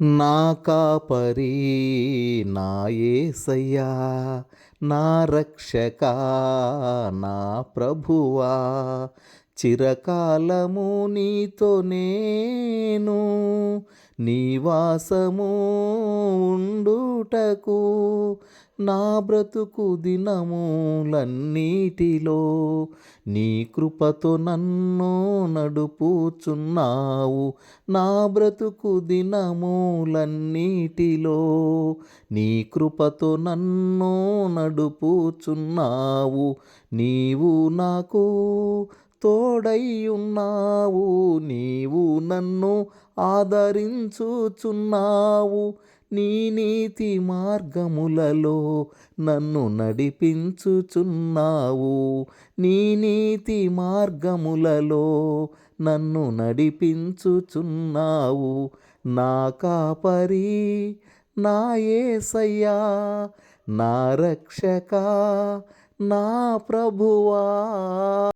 నా కాపరి నా యేసయ్యా నా రక్షక నా ప్రభువా చిరకాలము నీతో నేను నీవాసము ఉండుటకు నా బ్రతుకు దినములన్నిటిలో నీ కృపతో నన్ను నడుపుచున్నావు. నా బ్రతుకు దినములన్నిటిలో నీ కృపతో నన్ను నడుపుచున్నావు. నీవు నాకు తోడైయున్నావు నీవు నన్ను ఆదరించుచున్నావు. నీ నీతి మార్గములలో నన్ను నడిపించుచున్నావు. నీ నీతి మార్గములలో నన్ను నడిపించుచున్నావు. నా కాపరి నా ఏసయ్యా నా రక్షక నా ప్రభువా.